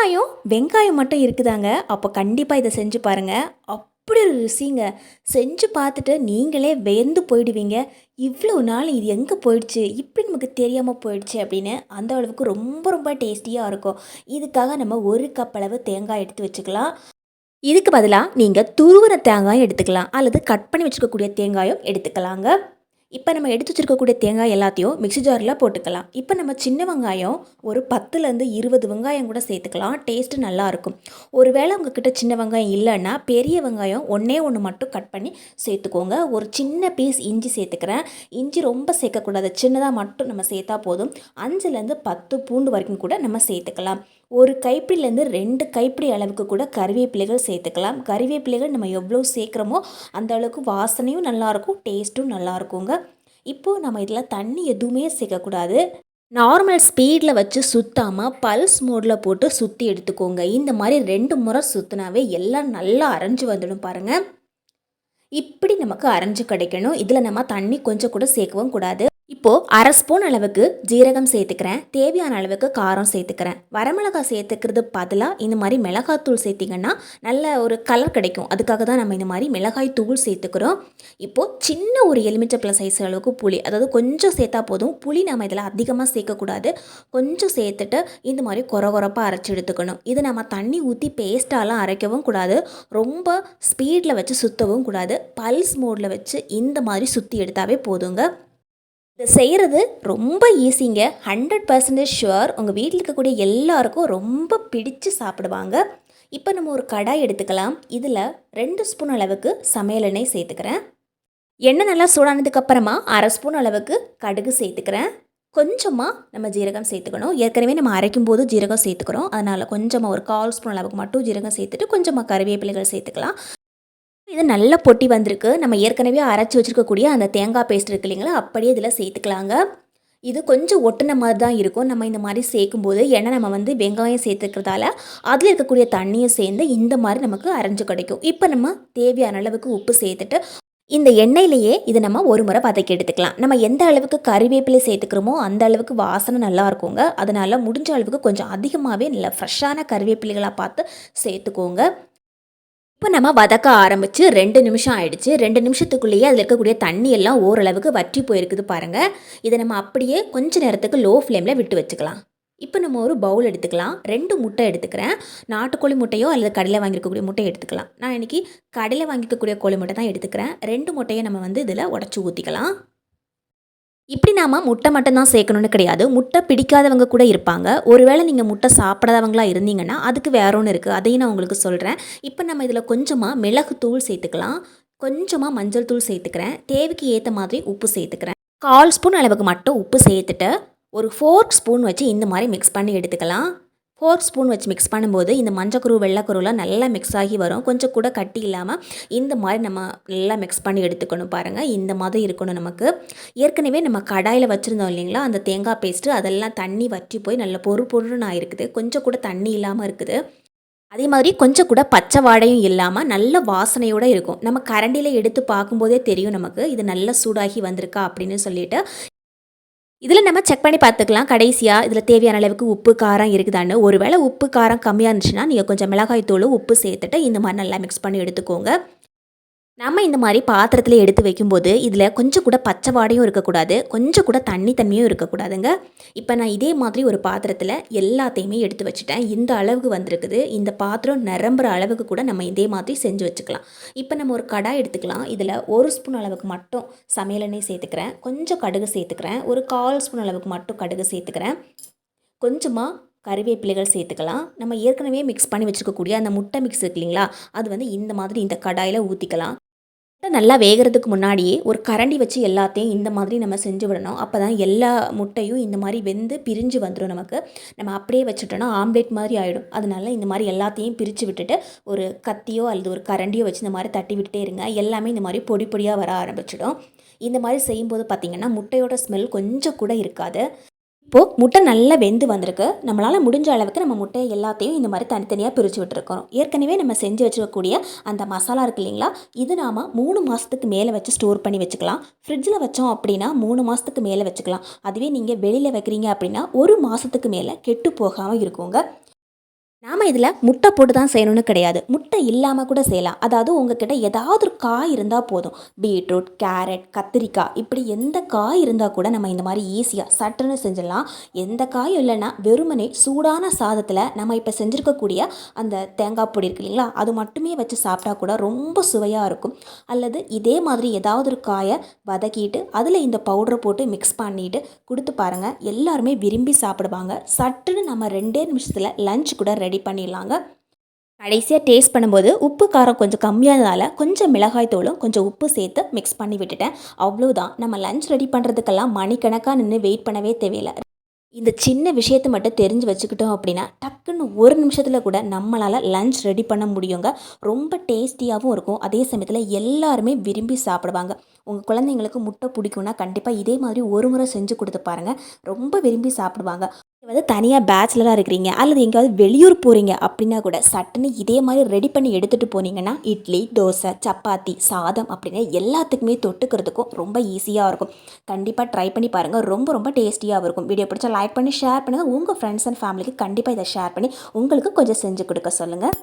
வெங்காயம் வெங்காயம் மட்டும் இருக்குதாங்க. அப்போ கண்டிப்பாக இதை செஞ்சு பாருங்கள் அப்படி ஒரு ருசிங்க. செஞ்சு பார்த்துட்டு நீங்களே வெந்து போயிடுவீங்க. இவ்வளோ நாள் இது எங்கே போயிடுச்சு? இப்படி நமக்கு தெரியாமல் போயிடுச்சு அப்படின்னு அந்த அளவுக்கு ரொம்ப ரொம்ப டேஸ்டியாக இருக்கும். இதுக்காக நம்ம ஒரு கப் அளவு தேங்காய் எடுத்து வச்சுக்கலாம். இதுக்கு பதிலாக நீங்கள் துருவன தேங்காயும் எடுத்துக்கலாம். அல்லது கட் பண்ணி வச்சுக்கக்கூடிய தேங்காயும் எடுத்துக்கலாங்க. இப்போ நம்ம எடுத்து வச்சிருக்கக்கூடிய தேங்காய் எல்லாத்தையும் மிக்ஸி ஜாரில் போட்டுக்கலாம். இப்போ நம்ம சின்ன வெங்காயம் ஒரு பத்துலேருந்து இருபது வெங்காயம் கூட சேர்த்துக்கலாம். டேஸ்ட்டு நல்லாயிருக்கும் ஒருவேளை உங்ககிட்ட சின்ன வெங்காயம் இல்லைன்னா பெரிய வெங்காயம் ஒன்றே ஒன்று மட்டும் கட் பண்ணி சேர்த்துக்கோங்க. ஒரு சின்ன பீஸ் இஞ்சி சேர்த்துக்கிறேன். இஞ்சி ரொம்ப சேர்க்கக்கூடாது. சின்னதாக மட்டும் நம்ம சேர்த்தா போதும். அஞ்சுலேருந்து பத்து பூண்டு வரைக்கும் கூட நம்ம சேர்த்துக்கலாம். ஒரு கைப்பிடிலேருந்து ரெண்டு கைப்பிடி அளவுக்கு கூட கறிவேப்பிலைகள் சேர்த்துக்கலாம். கறிவேப்பிலைகள் நம்ம எவ்வளோ சேர்க்குறோமோ அந்த அளவுக்கு வாசனையும் நல்லாயிருக்கும் டேஸ்ட்டும் நல்லாயிருக்குங்க. இப்போது நம்ம இதில் தண்ணி எதுவுமே சேர்க்கக்கூடாது. நார்மல் ஸ்பீடில் வச்சு சுற்றாமல் பல்ஸ் மோடில் போட்டு சுற்றி எடுத்துக்கோங்க. இந்த மாதிரி ரெண்டு முறை சுற்றினாவே எல்லாம் நல்லா அரைஞ்சு வந்துடும் பாருங்கள் இப்படி நமக்கு அரைஞ்சு கிடைக்கணும். இதில் நம்ம தண்ணி கொஞ்சம் கூட சேர்க்கவும் கூடாது. இப்போது அரை ஸ்பூன் அளவுக்கு ஜீரகம் சேர்த்துக்கிறேன். தேவையான அளவுக்கு காரம் சேர்த்துக்கிறேன். வரமிளகாய் சேர்த்துக்கிறது பதிலாக இந்த மாதிரி மிளகாத்தூள் சேர்த்திங்கன்னா நல்ல ஒரு கலர் கிடைக்கும். அதுக்காக தான் நம்ம இந்த மாதிரி மிளகாய் தூள் சேர்த்துக்கிறோம். இப்போது சின்ன ஒரு எலுமிச்சப்பழம் சைஸ் அளவுக்கு புளி அதாவது கொஞ்சம் சேர்த்தா போதும். புளி நம்ம இதில் அதிகமாக சேர்க்கக்கூடாது. கொஞ்சம் சேர்த்துட்டு இந்த மாதிரி குறை குறப்பாக அரைச்சி எடுத்துக்கணும். இது நம்ம தண்ணி ஊற்றி பேஸ்ட்டாலாம் அரைக்கவும் கூடாது. ரொம்ப ஸ்பீடில் வச்சு சுற்றவும் கூடாது. பல்ஸ் மோடில் வச்சு இந்த மாதிரி சுற்றி எடுத்தாவே போதுங்க. இதை செய்கிறது ரொம்ப ஈஸிங்க ஹண்ட்ரட் பர்சன்டேஜ் ஷுவர் உங்கள் வீட்டில் இருக்கக்கூடிய எல்லாருக்கும் ரொம்ப பிடிச்சு சாப்பிடுவாங்க. இப்போ நம்ம ஒரு கடாய் எடுத்துக்கலாம். இதில் ரெண்டு ஸ்பூன் அளவுக்கு சமையல் எண்ணெய் சேர்த்துக்கிறேன். எண்ணெய் நல்லா சூடானதுக்கப்புறமா அரை ஸ்பூன் அளவுக்கு கடுகு சேர்த்துக்கிறேன். கொஞ்சமாக நம்ம ஜீரகம் சேர்த்துக்கணும். ஏற்கனவே நம்ம அரைக்கும் போது ஜீரகம் சேர்த்துக்கிறோம். அதனால் கொஞ்சமாக ஒரு கால் ஸ்பூன் அளவுக்கு மட்டும் ஜீரகம் சேர்த்துட்டு கொஞ்சமாக கருவேப்பிலைகள் சேர்த்துக்கலாம். இது நல்ல பொட்டி வந்திருக்கு. நம்ம ஏற்கனவே அரைச்சி வச்சுருக்கக்கூடிய அந்த தேங்காய் பேஸ்ட் இருக்கு இல்லைங்களா? அப்படியே இதில் சேர்த்துக்கலாங்க. இது கொஞ்சம் ஒட்டின மாதிரி தான் இருக்கும். நம்ம இந்த மாதிரி சேர்க்கும்போது ஏன்னா நம்ம வந்து வெங்காயம் சேர்த்துக்கிறதால அதில் இருக்கக்கூடிய தண்ணியும் சேர்ந்து இந்த மாதிரி நமக்கு அரைஞ்சு கிடைக்கும். இப்போ நம்ம தேவையான அளவுக்கு உப்பு சேர்த்துட்டு இந்த எண்ணெயிலேயே இதை நம்ம ஒரு முறை வதக்கி எடுத்துக்கலாம். நம்ம எந்த அளவுக்கு கறிவேப்பிலை சேர்த்துக்கிறோமோ அந்த அளவுக்கு வாசனை நல்லா இருக்குங்க. அதனால் முடிஞ்ச அளவுக்கு கொஞ்சம் அதிகமாகவே நல்ல ஃப்ரெஷ்ஷான கறிவேப்பிலைகளாக பார்த்து சேர்த்துக்கோங்க. இப்போ நம்ம வதக்க ஆரம்பித்து ரெண்டு நிமிஷம் ஆயிடுச்சு. ரெண்டு நிமிஷத்துக்குள்ளேயே அதில் இருக்கக்கூடிய தண்ணி எல்லாம் ஓரளவுக்கு வற்றி போயிருக்குது பாருங்கள் இதை நம்ம அப்படியே கொஞ்ச நேரத்துக்கு லோ ஃப்ளேமில் விட்டு வச்சுக்கலாம். இப்போ நம்ம ஒரு பவுல் எடுத்துக்கலாம். ரெண்டு முட்டை எடுத்துக்கிறேன். நாட்டுக்கோழி முட்டையோ அல்லது கடையில் வாங்கியிருக்கக்கூடிய முட்டையை எடுத்துக்கலாம். நான் இன்றைக்கி கடையில் வாங்கிக்கக்கூடிய கோழி முட்டை தான் எடுத்துக்கிறேன். ரெண்டு முட்டையை நம்ம வந்து இதில் உடச்சி ஊற்றிக்கலாம் இப்படி நாம் முட்டை மட்டும்தான் சேர்க்கணுன்னு கிடையாது. முட்டை பிடிக்காதவங்க கூட இருப்பாங்க. ஒருவேளை நீங்கள் முட்டை சாப்பிடாதவங்களா இருந்தீங்கன்னா அதுக்கு வேற ஒன்று இருக்குது அதையும் நான் உங்களுக்கு சொல்கிறேன் இப்போ நம்ம இதில் கொஞ்சமாக மிளகு தூள் சேர்த்துக்கலாம். கொஞ்சமாக மஞ்சள் தூள் சேர்த்துக்கிறேன். தேவைக்கு ஏற்ற மாதிரி உப்பு சேர்த்துக்கிறேன். கால் ஸ்பூன் அளவுக்கு மட்டும் உப்பு சேர்த்துட்டு ஒரு ஃபோர்க் ஸ்பூன் வச்சு இந்த மாதிரி மிக்ஸ் பண்ணி எடுத்துக்கலாம். ஃபோர்க் ஸ்பூன் வச்சு மிக்ஸ் பண்ணும்போது இந்த மஞ்சக்கரு வெள்ளைக்கருலாம் நல்லா மிக்ஸ் ஆகி வரும். கொஞ்சம் கூட கட்டி இல்லாமல் இந்த மாதிரி நம்ம நல்லா மிக்ஸ் பண்ணி எடுத்துக்கணும் பாருங்கள் இந்த மாதிரி இருக்கணும் நமக்கு. ஏற்கனவே நம்ம கடாயில் வச்சுருந்தோம் இல்லைங்களா? அந்த தேங்காய் பேஸ்ட்டு அதெல்லாம் தண்ணி வற்றி போய் நல்ல பொறு பொருன்னு ஆயிருக்குது. கொஞ்சம் கூட தண்ணி இல்லாமல் இருக்குது. அதே மாதிரி கொஞ்சம் கூட பச்சை வாடையும் இல்லாமல் நல்ல வாசனையோடு இருக்கும். நம்ம கரண்டியில் எடுத்து பார்க்கும்போதே தெரியும் நமக்கு. இது நல்லா சூடாகி வந்திருக்கா அப்படின்னு சொல்லிட்டு இதில் நம்ம செக் பண்ணி பார்த்துக்கலாம். கடைசியாக இதில் தேவையான அளவுக்கு உப்பு காரம் இருக்குதான்னு. ஒருவேளை உப்பு காரம் கம்மியாக இருந்துச்சுன்னா நீங்கள் கொஞ்சம் மிளகாய் தூள் உப்பு சேர்த்துட்டு இந்த மாதிரி நல்லா மிக்ஸ் பண்ணி எடுத்துக்கோங்க. நம்ம இந்த மாதிரி பாத்திரத்தில் எடுத்து வைக்கும்போது இதில் கொஞ்சம் கூட பச்சை வாடையும் இருக்கக்கூடாது. கொஞ்சம் கூட தண்ணி தண்ணியும் இருக்கக்கூடாதுங்க. இப்போ நான் இதே மாதிரி ஒரு பாத்திரத்தில் எல்லாத்தையுமே எடுத்து வச்சுட்டேன். இந்த அளவுக்கு வந்திருக்குது. இந்த பாத்திரம் நிரம்புற அளவுக்கு கூட நம்ம இதே மாதிரி செஞ்சு வச்சுக்கலாம். இப்போ நம்ம ஒரு கடாய் எடுத்துக்கலாம். இதில் ஒரு ஸ்பூன் அளவுக்கு மட்டும் சமையல் எண்ணெய் சேர்த்துக்கிறேன். கொஞ்சம் கடுகு சேர்த்துக்கிறேன். ஒரு கால் ஸ்பூன் அளவுக்கு மட்டும் கடுகு சேர்த்துக்கிறேன். கொஞ்சமாக கருவேப்பிலைகள் சேர்த்துக்கலாம். நம்ம ஏற்கனவே மிக்ஸ் பண்ணி வச்சுருக்கக்கூடிய அந்த முட்டை மிக்ஸ் இருக்கு இல்லைங்களா? அது வந்து இந்த மாதிரி இந்த கடாயில் ஊற்றிக்கலாம் முட்டை நல்லா வேகிறதுக்கு முன்னாடியே ஒரு கரண்டி வச்சு எல்லாத்தையும் இந்த மாதிரி நம்ம செஞ்சு விடணும். அப்போ தான் எல்லா முட்டையும் இந்த மாதிரி வெந்து பிரிஞ்சு வந்துடும் நமக்கு. நம்ம அப்படியே வச்சுட்டோன்னா ஆம்லேட் மாதிரி ஆகிடும் அதனால இந்த மாதிரி எல்லாத்தையும் பிரித்து விட்டுட்டு ஒரு கத்தியோ அல்லது ஒரு கரண்டியோ வச்சு இந்த மாதிரி தட்டி விட்டுட்டே இருங்க. எல்லாமே இந்த மாதிரி பொடி பொடியாக வர ஆரம்பிச்சிடும். இந்த மாதிரி செய்யும்போது பார்த்திங்கன்னா முட்டையோட ஸ்மெல் கொஞ்சம் கூட இருக்காது. இப்போது முட்டை நல்லா வெந்து வந்திருக்கு. நம்மளால் முடிஞ்ச அளவுக்கு நம்ம முட்டையை எல்லாத்தையும் இந்த மாதிரி தனித்தனியாக பிரித்து விட்டுருக்கோம் ஏற்கனவே நம்ம செஞ்சு வச்சுருக்கக்கூடிய அந்த மசாலா இருக்குது இல்லைங்களா? இது நாம் மூணு மாதத்துக்கு மேலே வச்சு ஸ்டோர் பண்ணி வச்சுக்கலாம். ஃப்ரிட்ஜில் வச்சோம் அப்படின்னா மூணு மாதத்துக்கு மேலே வச்சுக்கலாம். அதுவே நீங்கள் வெளியில் வைக்கிறீங்க அப்படின்னா ஒரு மாதத்துக்கு மேலே கெட்டு போகாமல் இருக்குங்க. நாம் இதில் முட்டை போட்டு தான் செய்யணும்னு கிடையாது. முட்டை இல்லாமல் கூட செய்யலாம். அதாவது உங்ககிட்ட ஏதாவது ஒரு காய் இருந்தால் போதும். பீட்ரூட் கேரட் கத்திரிக்காய் இப்படி எந்த காய் இருந்தால் கூட நம்ம இந்த மாதிரி ஈஸியாக சட்டுன்னு செஞ்சிடலாம். எந்த காயும் இல்லைன்னா வெறுமனே சூடான சாதத்தில் நம்ம இப்போ செஞ்சுருக்கக்கூடிய அந்த தேங்காய் பொடி இருக்கு இல்லைங்களா? அது மட்டுமே வச்சு சாப்பிட்டா கூட ரொம்ப சுவையாக இருக்கும். அல்லது இதே மாதிரி ஏதாவது ஒரு காயை வதக்கிட்டு அதில் இந்த பவுடரை போட்டு மிக்ஸ் பண்ணிட்டு கொடுத்து பாருங்கள் எல்லாருமே விரும்பி சாப்பிடுவாங்க. சட்டுன்னு நம்ம ரெண்டே நிமிஷத்தில் லஞ்ச் கூட ரெடி ரெடி பண்ணிடலாங்க. கடைசியாக டேஸ்ட் பண்ணும்போது உப்பு காரம் கொஞ்சம் கம்மியானதால் கொஞ்சம் மிளகாய் தூளும் கொஞ்சம் உப்பு சேர்த்து மிக்ஸ் பண்ணி விட்டுட்டேன். அவ்வளோதான் நம்ம லஞ்ச் ரெடி பண்ணுறதுக்கெல்லாம் மணிக்கணக்காக நின்று வெயிட் பண்ணவே தேவையில்லை. இந்த சின்ன விஷயத்தை மட்டும் தெரிஞ்சு வச்சுக்கிட்டோம் அப்படின்னா டக்குன்னு ஒரு நிமிஷத்தில் கூட நம்மளால் லஞ்ச் ரெடி பண்ண முடியுங்க. ரொம்ப டேஸ்டியாகவும் இருக்கும். அதே சமயத்தில் எல்லாருமே விரும்பி சாப்பிடுவாங்க. உங்கள் குழந்தைங்களுக்கு முட்டை பிடிக்கும்னா கண்டிப்பாக இதே மாதிரி ஒரு முறை செஞ்சு கொடுத்து பாருங்கள் ரொம்ப விரும்பி சாப்பிடுவாங்க. வந்து தனியாக பேச்சுலராக இருக்கிறீங்க அல்லது எங்கேயாவது வெளியூர் போகிறீங்க அப்படின்னா கூட சட்டுன்னு இதே மாதிரி ரெடி பண்ணி எடுத்துகிட்டு போனீங்கன்னா இட்லி தோசை சப்பாத்தி சாதம் அப்படின்னு எல்லாத்துக்குமே தொட்டுக்கிறதுக்கும் ரொம்ப ஈஸியாக இருக்கும். கண்டிப்பாக ட்ரை பண்ணி பாருங்கள் ரொம்ப ரொம்ப டேஸ்டியாக இருக்கும். வீடியோ பிடிச்சா லைக் பண்ணி ஷேர் பண்ணுங்கள் உங்கள் ஃப்ரெண்ட்ஸ் அண்ட் ஃபேமிலிக்கு கண்டிப்பாக இதை ஷேர் பண்ணி உங்களுக்கு கொஞ்சம் செஞ்சு கொடுக்க சொல்லுங்கள்